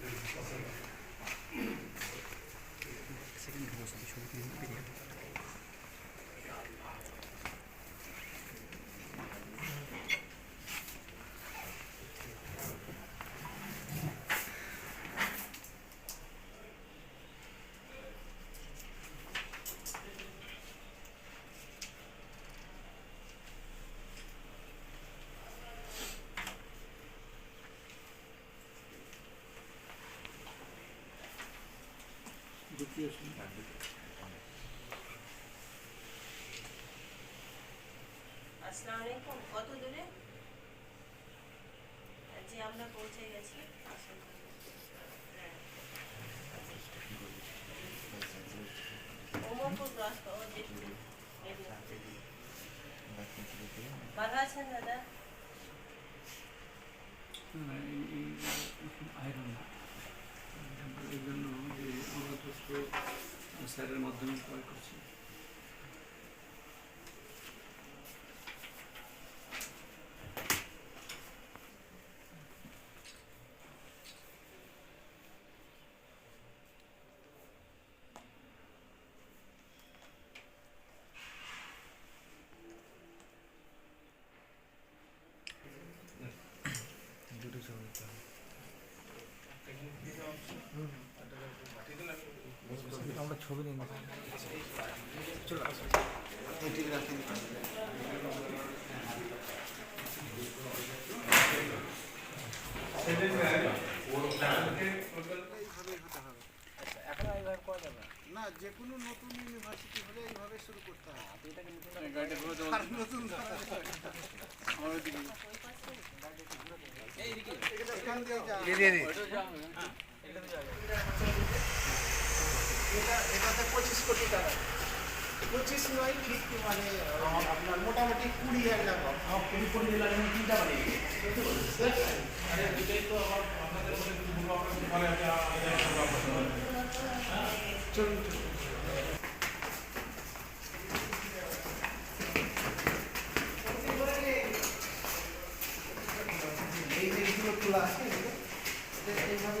Second, most of the show, আসসালামু আলাইকুম কত দূরে জি আমরা পৌঁছে গেছি। হ্যাঁ। ভালো আছেন দাদা আয়রন এই জন্য যে অঙ্গপ্রস্ত স্যারের মাধ্যমে ক্রয় করছি আমরা ছবি নিয়ে না যে কোনো নতুন ইউনিভার্সিটি হলে এইভাবে শুরু করতে হবে। আর নতুন এখান দিয়ে এটা এটাতে পঁচিশ কোটি টাকা। পঁচিশ নয় ঠিক মানে আপনার মোটামুটি কুড়ি হাজার কুড়ি কোটি চলুন এই যে এইগুলো খোলা আছে এগুলো, এটা এইভাবে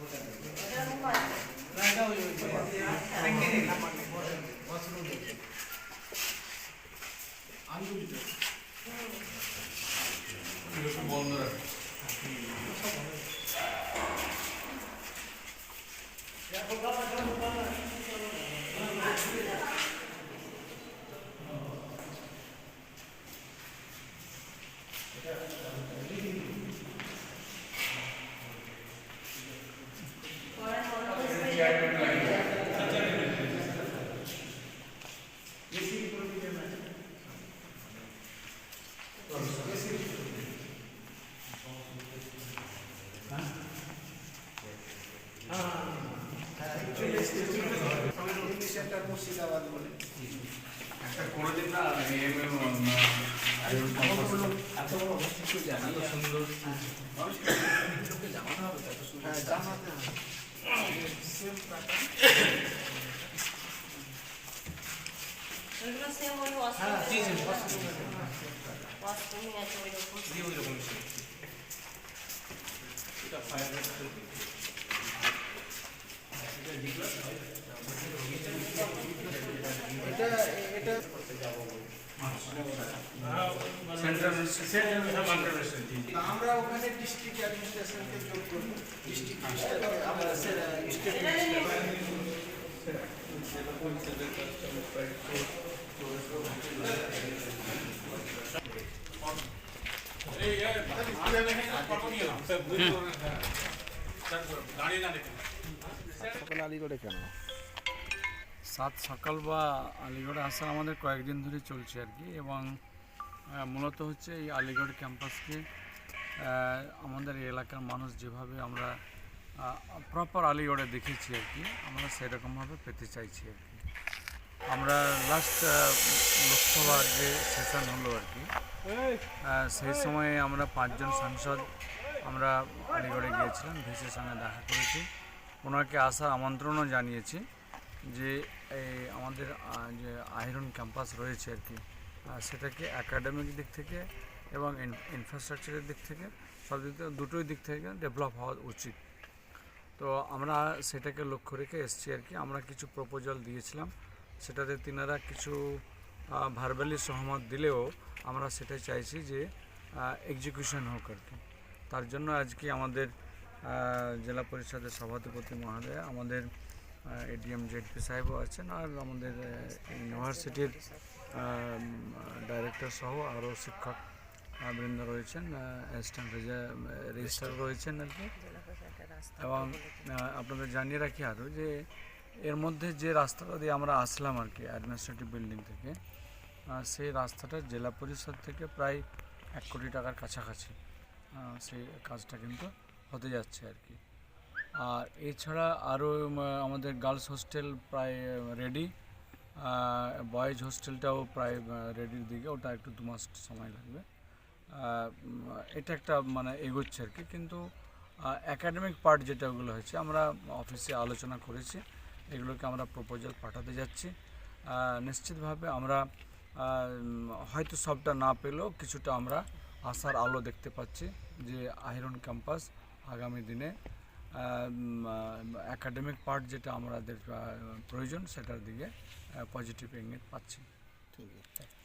খোলা আছে। এটা অলমোস্ট রেডি সেন্টার মুর্শিদাবাদ বলে একটা করে দিন না এম এম এত বড় জানি সুন্দর জামাতে হবে হ্যাঁ হবে। এগুলো সেম ওই হ্যাঁ জি জি ওয়াশরুমই আছে ওই রকম ওই রকম এটা ফায়ার এটা এটা সেন্ট্রাল তা আমরা ওখানে ডিস্ট্রিক্ট অ্যাডমিনিস্ট্রেশনকে যোগ করব ডিস্ট্রিক্ট আমরা স্টেট আলিগড়ে কেন? সাত সকাল বা আলিগড়ে আসা আমাদের কয়েকদিন ধরে চলছে আর কি, এবং মূলত হচ্ছে এই আলিগড় ক্যাম্পাসকে আমাদের এলাকার মানুষ যেভাবে আমরা প্রপার আলিগড়ে দেখেছি আর কি, আমরা সেরকমভাবে পেতে চাইছি আর কি। আমরা লাস্ট লোকসভার যে সেশন হলো আর কি সেই সময়ে আমরা পাঁচজন সাংসদ আমরা আলিগড়ে গিয়েছিলাম ভিসির সঙ্গে দেখা করেছি। ওনাকে আসার আমন্ত্রণও জানিয়েছি যে এই আমাদের যে আয়রন ক্যাম্পাস রয়েছে আর কি সেটাকে একাডেমিক দিক থেকে এবং ইনফ্রাস্ট্রাকচারের দিক থেকে সব দিক থেকে দুটোই দিক থেকে ডেভেলপ হওয়া উচিত। তো আমরা সেটাকে লক্ষ্য রেখে এসছি আর কি আমরা কিছু প্রপোজাল দিয়েছিলাম। সেটাতে তিনারা কিছু ভার্বালি সহমত দিলেও আমরা সেটাই চাইছি যে এক্সিকিউশন হোক আর কি। তার জন্য আজকে আমাদের জেলা পরিষদের সভাধিপতি মহোদয় আমাদের এডিএম জেডপি সাহেবও আছেন আর আমাদের ইউনিভার্সিটির ডাইরেক্টর সহ আরও শিক্ষক বৃন্দ রয়েছেন অ্যাসিস্ট্যান্ট রেজিস্ট্রার রয়েছেন আর কি। এবং আপনাদের জানিয়ে রাখি আরও যে এর মধ্যে যে রাস্তাটা দিয়ে আমরা আসলাম আর কি অ্যাডমিনিস্ট্রেটিভ বিল্ডিং থেকে সেই রাস্তাটা জেলা পরিষদ থেকে প্রায় এক কোটি টাকার কাছাকাছি সেই কাজটা কিন্তু হতে যাচ্ছে আর কি। আর এছাড়া আরও আমাদের গার্লস হোস্টেল প্রায় রেডি বয়েজ হোস্টেলটাও প্রায় রেডির দিকে, ওটা একটু দু মাস সময় লাগবে। এটা একটা মানে এগোচ্ছে আর কি, কিন্তু একাডেমিক পার্ট যেটা ওগুলো হয়েছে, আমরা অফিসে আলোচনা করেছি। এগুলোকে আমরা প্রপোজাল পাঠাতে যাচ্ছি। নিশ্চিতভাবে আমরা হয়তো সবটা না পেলেও কিছুটা আমরা আশার আলো দেখতে পাচ্ছি যে আহিরন ক্যাম্পাস আগামী দিনে একাডেমিক পার্ট যেটা আমাদের প্রয়োজন সেটার দিকে পজিটিভ ইঙ্গিত পাচ্ছি। ঠিক আছে।